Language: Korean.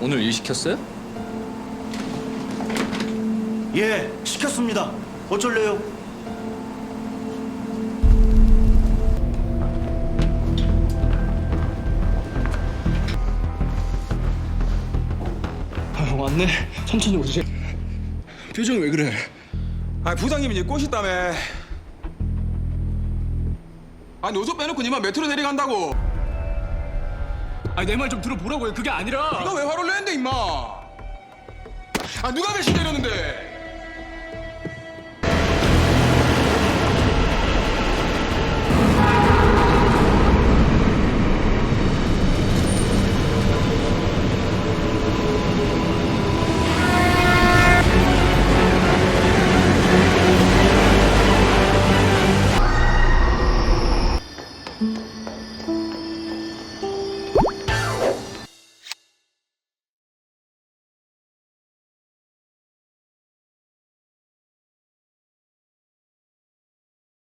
오늘 일 시켰어요? 예, 시켰습니다. 어쩔래요? 아, 왔네. 천천히 오세요. 표정이 왜 그래? 아 부장님이 이제 꼬시다며 아 노조 빼놓고 니만 메트로 내려간다고 아니 내 말 좀 들어보라고요. 그게 아니라. 네가 왜 화를 내는데 임마 아 누가 배신 내렸는데